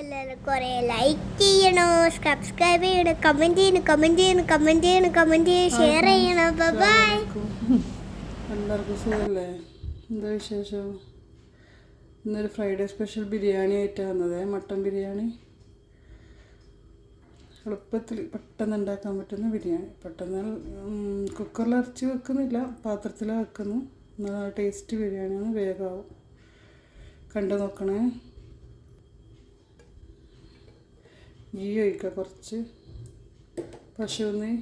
എല്ലാവരും കുറേ ലൈക്ക് ചെയ്യണോ? സബ്സ്ക്രൈബ് ചെയ്യണം? കമന്റ് ചെയ്യണം? കമന്റ് ചെയ്യണം? കമന്റ് ചെയ്യണം? കമന്റ് ചെയ്യണം? ഷെയർ ചെയ്യണം ബൈ എല്ലാവർക്കും സുഖമല്ലേ എന്താ വിശേഷം? ഇന്നൊരു ഫ്രൈഡേ സ്പെഷ്യൽ ബിരിയാണി ആയിട്ടാണ് വന്നത്. മട്ടൻ ബിരിയാണി. എളുപ്പത്തിൽ പെട്ടെന്ന് ഉണ്ടാക്കാൻ പറ്റുന്ന ബിരിയാണി. പെട്ടെന്ന് കുക്കറിൽ അരച്ച് വെക്കുന്നില്ല. പാത്രത്തിൽ വെക്കുന്നു. നല്ല ടേസ്റ്റ് ബിരിയാണിയാണ്. വേഗമാവും കണ്ടു നോക്കണേ. ഗീ ഒഴിക്കുക കുറച്ച്. പശു നെയ്യ്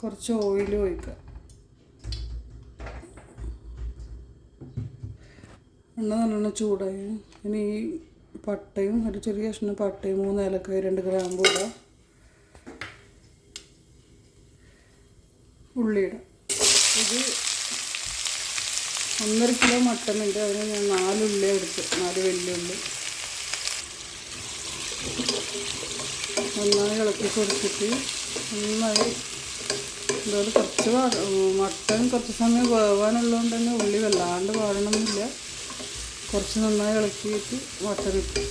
കുറച്ച് ഓയിൽ ഒഴിക്കുക എണ്ണ നല്ലോണം ചൂടായി. ഇനി ഈ പട്ടയും ഒരു ചെറിയ കഷ്ണം പട്ടയും മൂന്ന് ഏലക്കായ രണ്ട് ഗ്രാമ്പൂ ഇടുക ഉള്ളി ഇടാം ഇത് ഒന്നര കിലോ മട്ടനുണ്ട് അതിന് ഞാൻ നാലുള്ളി എടുത്ത്. നാല് വെല്ലുള്ളി നന്നായി ഇളക്കി കൊടുത്തിട്ട് നന്നായി അതുപോലെ കുറച്ച് മട്ടൻ കുറച്ച് സമയം വേവാനുള്ളതുകൊണ്ട് തന്നെ ഉള്ളി വല്ലാണ്ട് വാഴണമെന്നില്ല കുറച്ച് നന്നായി ഇളക്കിയിട്ട് മട്ടൻ ഇട്ട്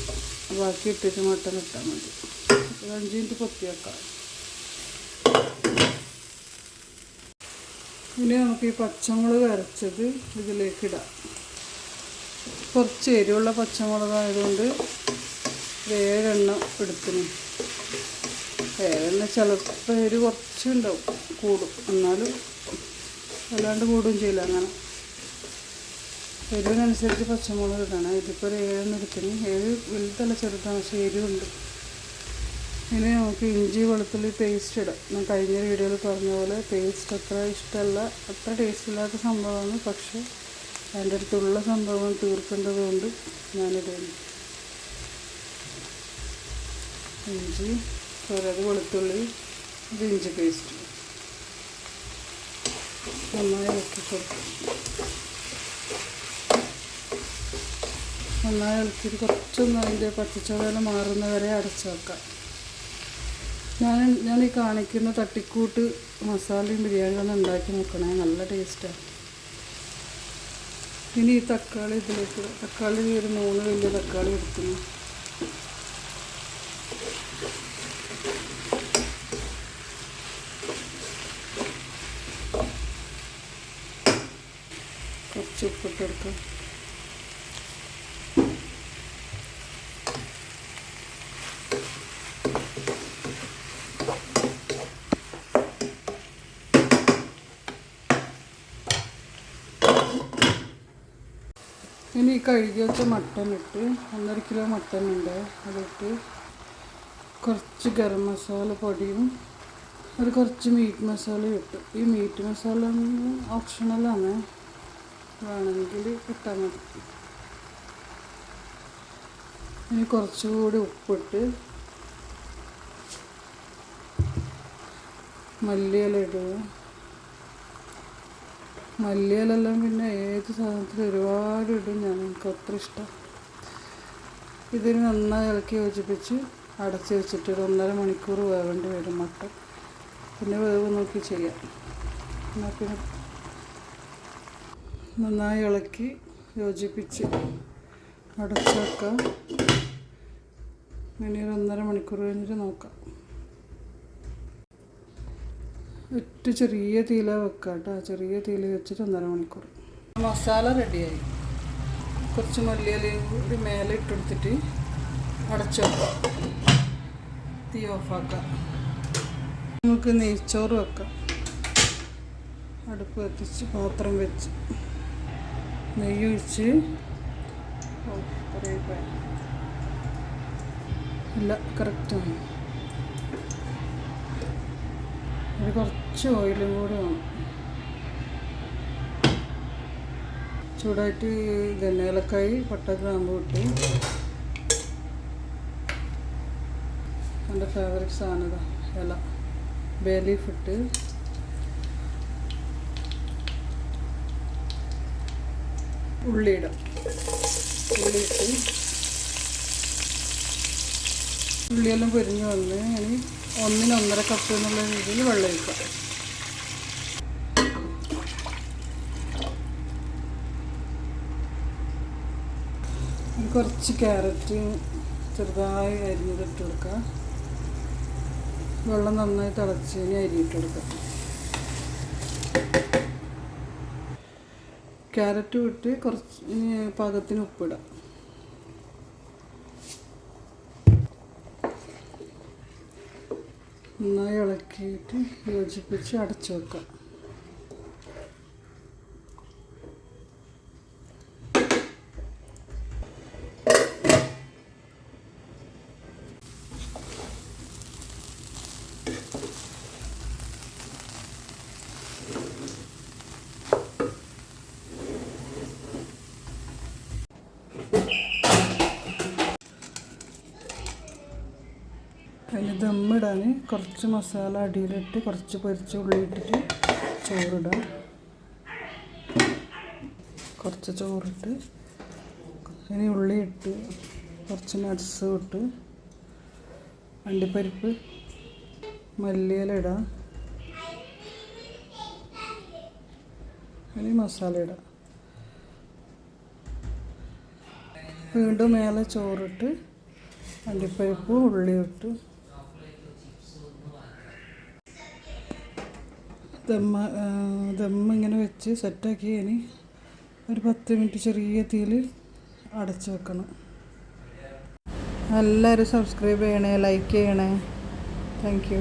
ബാക്കി ഇട്ടിട്ട് മട്ടൻ ഇട്ടാൽ മതി. അഞ്ച് മിനിറ്റ് പൊത്തി വെക്കാം ഇനി നമുക്ക് ഈ പച്ചമുളക് അരച്ചത് ഇതിലേക്ക് ഇടാം. കുറച്ച് എരിവുള്ള പച്ചമുളകായതുകൊണ്ട് ഒരു ഏഴെണ്ണം എടുത്തിന്. വേരെണ്ണ ചിലപ്പോൾ എരി കുറച്ചുണ്ടാവും കൂടും. എന്നാലും അല്ലാണ്ട് കൂടുകയും ചെയ്യില്ല അങ്ങനെ. എരിവിനനുസരിച്ച് പച്ചമുളക് ഇടണം. ഇതിപ്പോൾ ഒരു ഏഴെണ്ണം എടുത്തിന്. ഏഴ് വലുതല്ല ചെറുതാണ് പക്ഷേ എരിവുണ്ട്. ഇനി നമുക്ക് ഇഞ്ചി വെളുത്തുള്ളി പേസ്റ്റ് ഇടാം. ഞാൻ കഴിഞ്ഞ വീഡിയോയിൽ പറഞ്ഞ പോലെ പേസ്റ്റ് അത്ര ഇഷ്ടമല്ല അത്ര ടേസ്റ്റ് ഇല്ലാത്ത സംഭവമാണ്. പക്ഷേ എന്റെ അടുത്തുള്ള സംഭവം തീർക്കേണ്ടത് കൊണ്ട് ഞാനിടുന്നു ഇഞ്ചി ഒരത് വെളുത്തുള്ളി ഇത് ഇഞ്ചി പേസ്റ്റ് നന്നായി ഇളക്കി കൊടുക്കും. നന്നായി ഇളക്കിയിട്ട് കുറച്ചൊന്ന് അതിന്റെ പച്ചച്ചോല മാറുന്നവരെ അടച്ചു വെക്കാം. ഞാൻ ഞാൻ ഈ കാണിക്കുന്ന തട്ടിക്കൂട്ട് മസാലയും ബിരിയാണി ഒന്ന് ഉണ്ടാക്കി നോക്കണേ. നല്ല ടേസ്റ്റാണ് ഇനി ഈ തക്കാളി ഇതിലേക്ക് തക്കാളി ഒരു മൂന്ന് വലിയ തക്കാളി എടുക്കുന്നു. കുറച്ച് ഉപ്പിട്ട് ഇനി ഈ കഴുകി വെച്ച മട്ടൻ ഇട്ട് ഒന്നര കിലോ മട്ടൻ ഉണ്ട് അതിട്ട് കുറച്ച് ഗരം മസാല പൊടിയും ഒരു കുറച്ച് മീറ്റ് മസാലയും ഇട്ടു. ഈ മീറ്റ് മസാല ഓപ്ഷണലാണ് വേണമെങ്കിൽ ഇട്ടാൽ മതി. ഇനി കുറച്ചുകൂടി ഉപ്പിട്ട് മല്ലിയില ഇടുക. മല്ലിയിലെല്ലാം പിന്നെ ഏത് സാധനത്തിൽ ഒരുപാട് ഇടും ഞാൻ. എനിക്ക് അത്ര ഇഷ്ടം. ഇതിന് നന്നായി ഇളക്കി യോജിപ്പിച്ച് അടച്ചു വെച്ചിട്ട് ഒരു ഒന്നര മണിക്കൂർ വേവേണ്ടി വരും മട്ടൻ പിന്നെ വേവ് നോക്കി ചെയ്യാം. എന്നാൽ പിന്നെ നന്നായി ഇളക്കി യോജിപ്പിച്ച് അടച്ചു വെക്കാം. ഇനി ഒരു ഒന്നര മണിക്കൂർ കഴിഞ്ഞിട്ട് നോക്കാം. ഒറ്റ ചെറിയ തീല വെക്കാട്ടോ. കേട്ടോ ചെറിയ തീല വെച്ചിട്ട് ഒന്നര മണിക്കൂർ. മസാല റെഡിയായി. കുറച്ച് മല്ലിയിലയും കൂടി മേലെ ഇട്ടെടുത്തിട്ട് അടച്ചു വെക്കാം. തീ ഓഫാക്കാം. നമുക്ക് നെയ്ച്ചോറ് വെക്കാം. അടുപ്പ് കത്തിച്ച് പാത്രം വെച്ച് നെയ്യ് ഒഴിച്ച് ഓ കുറേ ഇല്ല കറക്റ്റാണ് കുറച്ച് ഓയിലും കൂടി വേണം. ചൂടായിട്ട് ഗന്നേലക്കായി പട്ട ഗ്രാമ്പ് ഇട്ട് എന്റെ ഫേവറേറ്റ് സാധനത ഇല. ബേ ലീഫ് ഇട്ട്. ഉള്ളിയിടാം ഉള്ളി ഇട്ട്. ഉള്ളിയെല്ലാം പൊരിഞ്ഞ് വന്ന് ഇനി ഒന്നിന് ഒന്നര കപ്പ് എന്നുള്ള രീതിയിൽ വെള്ളം ഒഴിക്കുക. കുറച്ച് ക്യാരറ്റ് ചെറുതായി അരിഞ്ഞത് ഇട്ട് കൊടുക്കുക. വെള്ളം നന്നായി തിളച്ച് ഇനി അരിയിട്ട് കൊടുക്കുക. ക്യാരറ്റ് വിട്ട് കുറച്ച് പാകത്തിന് ഉപ്പിടാം. നന്നായി ഇളക്കിയിട്ട് യോജിപ്പിച്ച് അടച്ചു വെക്കാം അതിന് ദമ്മിടാൻ കുറച്ച് മസാല അടിയിലിട്ട് കുറച്ച് പൊരിച്ച ഉള്ളി ഇട്ടിട്ട് ചോറിടാം. കുറച്ച് ചോറിട്ട് ഇനി ഉള്ളി ഇട്ട് കുറച്ച് നട്ട്സ് ഇട്ട് അണ്ടിപ്പരിപ്പ് മല്ലിയില ഇടാം. ഇനി മസാല ഇടാം. വീണ്ടും മേലെ ചോറിട്ട് അണ്ടിപ്പരിപ്പ് ഉള്ളി ഇട്ട് ദമ്മ ദമ്മ ഇങ്ങനെ വെച്ച് സെറ്റാക്കി ഇനി ഒരു പത്ത് മിനിറ്റ് ചെറിയ തീയിൽ അടച്ച് വെക്കണം. എല്ലാവരും സബ്സ്ക്രൈബ് ചെയ്യണേ ലൈക്ക് ചെയ്യണേ. താങ്ക്